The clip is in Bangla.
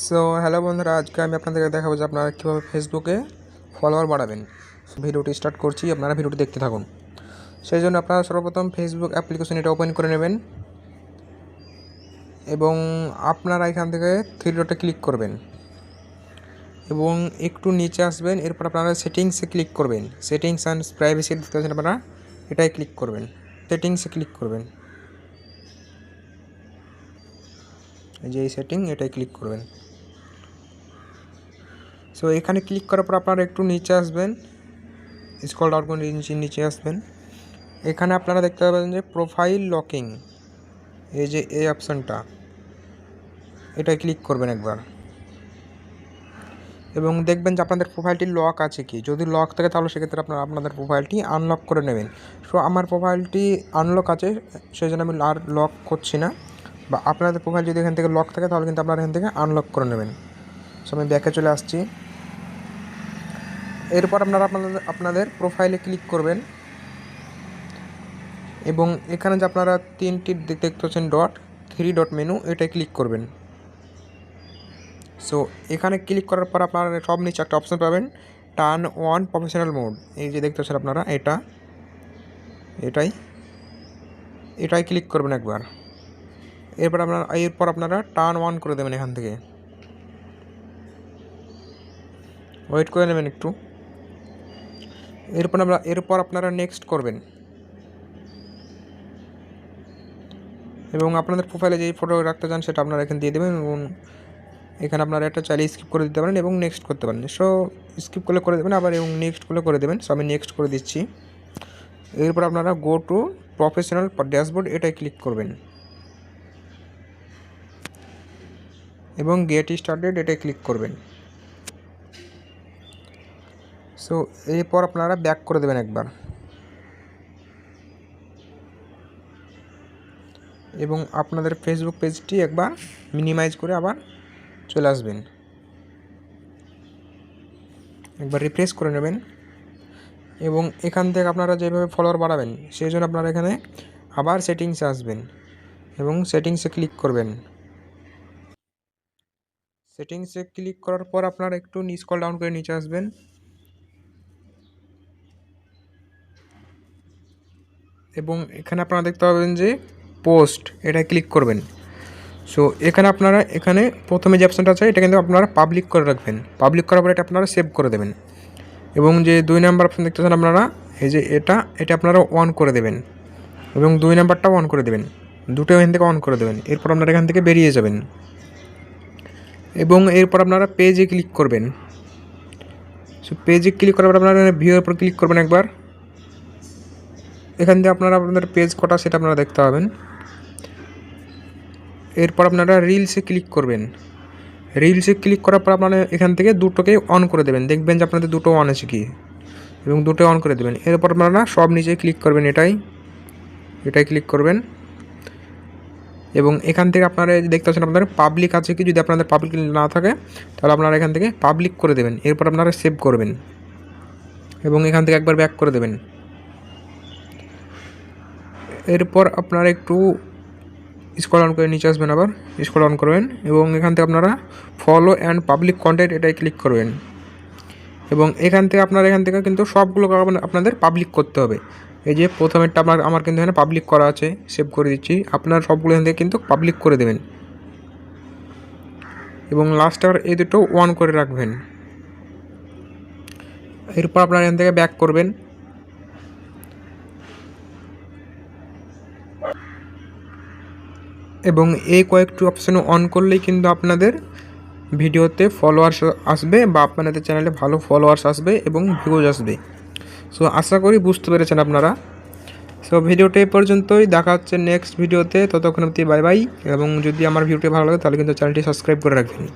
সো হ্যালো বন্ধুরা, আজকে আমি আপনাদেরকে দেখাবো যে আপনারা কীভাবে ফেসবুকে ফলোয়ার বাড়াবেন। ভিডিওটি স্টার্ট করছি, আপনারা ভিডিওটি দেখতে থাকুন। সেই জন্য আপনারা সর্বপ্রথম ফেসবুক অ্যাপ্লিকেশন এটা ওপেন করে নেবেন এবং আপনারা এখান থেকে থ্রি ডটে ক্লিক করবেন। এবং একটু নিচে আসবেন, এরপর আপনারা সেটিংসে ক্লিক করবেন। সেটিংস অ্যান্ড প্রাইভেসি দেখতে পাচ্ছেন আপনারা এটাই ক্লিক করবেন। সেটিংসে ক্লিক করবেন এই যে এই সেটিং এটাই ক্লিক করবেন। সো এখানে ক্লিক করার পর আপনারা একটু নিচে আসবেন। স্কল ডাউন করে নিচে আসবেন। এখানে আপনারা দেখতে পাবেন যে প্রোফাইল লকিং এই যে এই অপশানটা এটাই ক্লিক করবেন একবার। এবং দেখবেন যে আপনাদের প্রোফাইলটি লক আছে কি? যদি লক থাকে, তাহলে সেক্ষেত্রে আপনারা আপনাদের প্রোফাইলটি আনলক করে নেবেন। সো আমার প্রোফাইলটি আনলক আছে সেই জন্য আমি আর লক করছি না। বা আপনাদের প্রোফাইল যদি এখান থেকে লক থাকে, তাহলে কিন্তু আপনারা এখান থেকে আনলক করে নেবেন। সো আমি ব্যাকে চলে আসছি। এরপর আপনারা আপনাদের আপনাদের প্রোফাইলে ক্লিক করবেন। এবং এখানে যে আপনারা তিনটি দেখতে পাচ্ছেন ডট থ্রি ডট মেনু এটাই ক্লিক করবেন। সো এখানে ক্লিক করার পর আপনারা সব নিচে একটা অপশান পাবেন টার্ন ওয়ান প্রফেশনাল মোড এই যে দেখতে পাচ্ছেন আপনারা, এটা, এটাই এটাই ক্লিক করবেন একবার। এরপর আপনারা এরপর আপনারা টার্ন ওয়ান করে দেবেন এখান থেকে। ওয়েট করে নেবেন একটু। এরপর আমরা, এরপর আপনারা নেক্সট করবেন। এবং আপনাদের প্রোফাইলে যেই ফটো রাখতে চান সেটা আপনারা এখানে দিয়ে দেবেন এবং এখানে আপনারা একটা চাইলে স্কিপ করে দিতে পারেন এবং নেক্সট করতে পারেন। সো স্কিপ করলে করে দেবেন, আবার এবং নেক্সট করলে করে দেবেন। সো আমি নেক্সট করে দিচ্ছি। এরপর আপনারা গো টু প্রফেশনাল ড্যাশবোর্ড এটাই ক্লিক করবেন। এবং গেট স্টার্টেড এটাই ক্লিক করবেন। সো এরপর আপনারা ব্যাক করে দেবেন একবার। এবং আপনাদের ফেসবুক পেজটি একবার মিনিমাইজ করে আবার চলে আসবেন। একবার রিফ্রেশ করে নেবেন। এবং এখান থেকে আপনারা যেভাবে ফলোয়ার বাড়াবেন, সেই জন্য আপনারা এখানে আবার সেটিংসে আসবেন। এবং সেটিংসে ক্লিক করবেন। সেটিংসে ক্লিক করার পর আপনারা একটু স্কল ডাউন করে নিচে আসবেন। এবং এখানে আপনারা দেখতে পাবেন যে পোস্ট এটা ক্লিক করবেন। সো এখানে আপনারা, এখানে প্রথমে যে অপশানটা আছে, এটা কিন্তু আপনারা পাবলিক করে রাখবেন। পাবলিক করার পরে এটা আপনারা সেভ করে দেবেন। এবং যে দুই নাম্বার অপশান দেখতেছেন আপনারা, এই যে এটা এটা আপনারা অন করে দেবেন। এবং দুই নাম্বারটাও অন করে দেবেন। দুটো এখান থেকে অন করে দেবেন। এরপর আপনারা এখান থেকে বেরিয়ে যাবেন। এবং এরপর আপনারা পেজে ক্লিক করবেন। সো পেজে ক্লিক করার পর আপনারা ভিউর উপর ক্লিক করবেন একবার। এখান থেকে আপনারা আপনাদের পেজ কটা সেটা আপনারা দেখতে পাবেন। এরপর আপনারা রিলসে ক্লিক করবেন। রিলসে ক্লিক করার পর আপনারা এখান থেকে দুটোকে অন করে দেবেন। দেখবেন যে আপনাদের দুটো অন আছে কি? এবং দুটো অন করে দেবেন। এরপর আপনারা সব নিচে ক্লিক করবেন এটাই। এটাই ক্লিক করবেন। এবং এখান থেকে আপনারা দেখতে পাচ্ছেন আপনাদের পাবলিক আছে কি? যদি আপনাদের পাবলিক না থাকে, তাহলে আপনারা এখান থেকে পাবলিক করে দেবেন। এরপর আপনারা সেভ করবেন। এবং এখান থেকে একবার ব্যাক করে দেবেন। এরপর আপনারা একটু স্কল অন করে নিচে আসবেন আবার স্কল অন করবেন এবং এখান থেকে আপনারা ফলো অ্যান্ড পাবলিক কন্টেন্ট এটাই ক্লিক করবেন। এবং এখান থেকে আপনারা এখান থেকে কিন্তু সবগুলো আপনাদের পাবলিক করতে হবে। এই যে প্রথমেরটা আপনার আমার কিন্তু এখানে পাবলিক করা আছে সেভ করে দিচ্ছি। আপনার সবগুলো এখান থেকে কিন্তু পাবলিক করে দেবেন। এবং লাস্টটার এই দুটো ওয়ান করে রাখবেন। এরপর আপনারা এখান থেকে ব্যাক করবেন। এবং এই কয়েকটি অপশান অন করলেই কিন্তু আপনাদের ভিডিওতে ফলোয়ার্স আসবে বা আপনাদের চ্যানেলে ভালো ফলোয়ার্স আসবে এবং ভিউজ আসবে। সো আশা করি বুঝতে পেরেছেন আপনারা। সো ভিডিওটা এই পর্যন্তই। দেখা হচ্ছে নেক্সট ভিডিওতে ততক্ষণ অবধি বাই বাই এবং যদি আমার ভিডিওটি ভালো লাগে, তাহলে কিন্তু চ্যানেলটি সাবস্ক্রাইব করে রাখবেন।